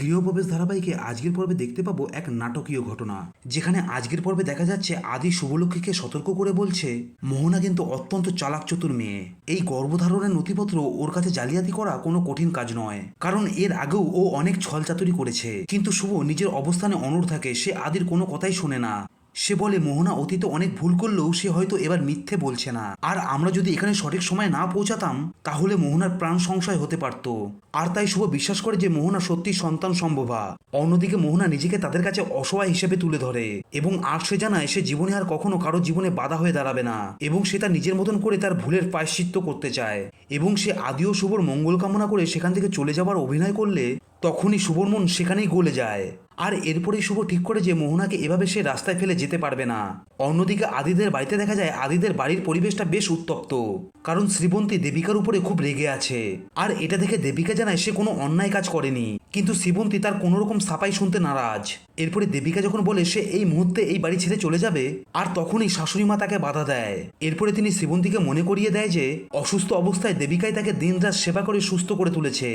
গৃহপ্রবেশ ধারাবাহিকে আজকের পর্বে দেখতে পাবো এক নাটকীয় ঘটনা, যেখানে আজকের পর্বে দেখা যাচ্ছে আদি শুভলক্ষীকে সতর্ক করে বলছে, মোহনা কিন্তু অত্যন্ত চালাক চতুর মেয়ে। এই গর্ভধারণের নথিপত্র ওর কাছে জালিয়াতি করা কোনো কঠিন কাজ নয়। কারণ এর আগেও ও অনেক ছলচাতুরি করেছে। কিন্তু শুভ নিজের অবস্থানে অনড় থাকে, সে আদির কোনো কথাই শোনে না। সে বলে, মোহনা, অতীতে অনেক ভুল করলেও সে হয়তো এবার মিথ্যে বলছে না। আর আমরা যদি এখানে সঠিক সময় না পৌঁছাতাম, তাহলে মোহনার প্রাণ সংশয় হতে পারত। আর তাই শুভ বিশ্বাস করে যে, মোহনা সত্যি সন্তান সম্ভবা। অন্যদিকে মোহনা নিজেকে তাদের কাছে অসহায় হিসেবে তুলে ধরে। এবং আর সে জানায়, সে জীবনে আর কখনো কারও জীবনে বাধা হয়ে দাঁড়াবে না। এবং সে তার নিজের মতন করে তার ভুলের প্রায়শ্চিত্ত করতে চায়। এবং সে আদিও শুভর মঙ্গল কামনা করে সেখান থেকে চলে যাবার অভিনয় করলে, তখনই শুভর মন সেখানেই গলে যায়। আর এরপরেই শুভ ঠিক করে যে মোহনাকে এভাবে সে রাস্তায় ফেলে যেতে পারবে না। অন্যদিকে আদিদের বাড়িতে দেখা যায় আদিদের বাড়ির পরিবেশটা বেশ উত্তপ্ত। কারণ শ্রীবন্তী দেবিকার উপরে খুব রেগে আছে। আর এটা দেখে দেবিকা জানায় সে কোনো অন্যায় কাজ করেনি। কিন্তু শ্রীবন্তী তার কোনো রকম সাপাই শুনতে নারাজ। এরপরে দেবিকা যখন বলে সে এই মুহূর্তে এই বাড়ি ছেড়ে চলে যাবে, আর তখনই শাশুড়ি মা তাকে বাধা দেয়। এরপরে তিনি শ্রীবন্তীকে মনে করিয়ে দেয় যে, অসুস্থ অবস্থায় দেবিকাই তাকে দিনরাত সেবা করে সুস্থ করে তুলেছে।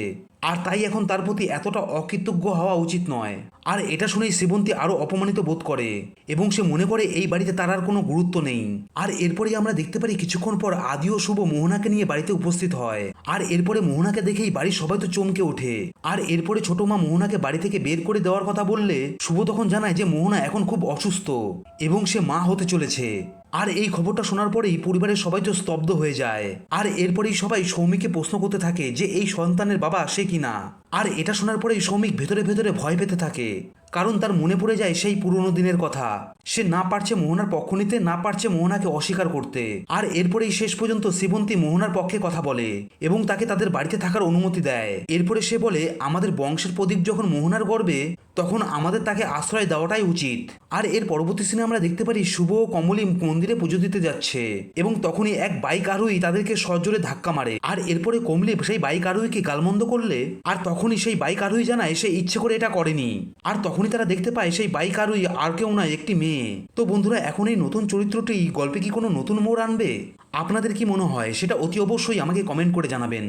আর তাই এখন তার প্রতি এতটা অকৃতজ্ঞ হওয়া উচিত নয়। আর এটা শুনেই শ্রীবন্তী আরও অপমানিত বোধ করে, এবং সে মনে করে এই বাড়িতে তার আর কোনো গুরুত্ব নেই। আর এরপরেই আমরা দেখতে পারি কিছুক্ষণ পর আদি ও শুভ মোহনাকে নিয়ে বাড়িতে উপস্থিত হয়। আর এরপরে মোহনাকে দেখেই বাড়ির সবাই তো চমকে ওঠে। আর এরপরে ছোট মা মোহনাকে বাড়ি থেকে বের করে দেওয়ার কথা বললে শুভ তখন জানায় যে মোহনা এখন খুব অসুস্থ এবং সে মা হতে চলেছে। আর এই খবরটা শোনার পরেই পরিবারের সবাই তো স্তব্ধ হয়ে যায়। আর এরপরেই সবাই সৌমিককে প্রশ্ন করতে থাকে যে এই সন্তানের বাবা সে কিনা? আর এটা শোনার পরেই সৌমিক ভেতরে ভেতরে ভয় পেতে থাকে। কারণ তার মনে পড়ে যায় সেই পুরনো দিনের কথা। সে না পারছে মোহনার পক্ষ নিতে, না পারছে মোহনাকে অস্বীকার করতে। আর এরপরেই শেষ পর্যন্ত শিবন্তী মোহনার পক্ষে কথা বলে এবং তাকে তাদের বাড়িতে থাকার অনুমতি দেয়। এরপরে সে বলে, আমাদের বংশের প্রদীপ যখন মোহনার গর্বে, তখন আমাদের তাকে আশ্রয় দেওয়াটাই উচিত। আর এর পরবর্তী সিনে আমরা দেখতে পারি শুভ ও কমলি মন্দিরে পুজো দিতে যাচ্ছে এবং তখনই এক বাইক আরোহী তাদেরকে সজোরে ধাক্কা মারে। আর এরপরে কমলি সেই বাইক আরোহীকে গালমন্দ করলে, আর তখনই সেই বাইক আরোহী জানায় সে ইচ্ছে করে এটা করেনি। আর তখনই তারা দেখতে পায় সেই বাইক আরোহী আর কেউ নয়, একটি মেয়ে। তো বন্ধুরা, এখন এই নতুন চরিত্রটি গল্পে কি কোনো নতুন মোড় আনবে? আপনাদের কি মনে হয়? সেটা অতি অবশ্যই আমাকে কমেন্ট করে জানাবেন।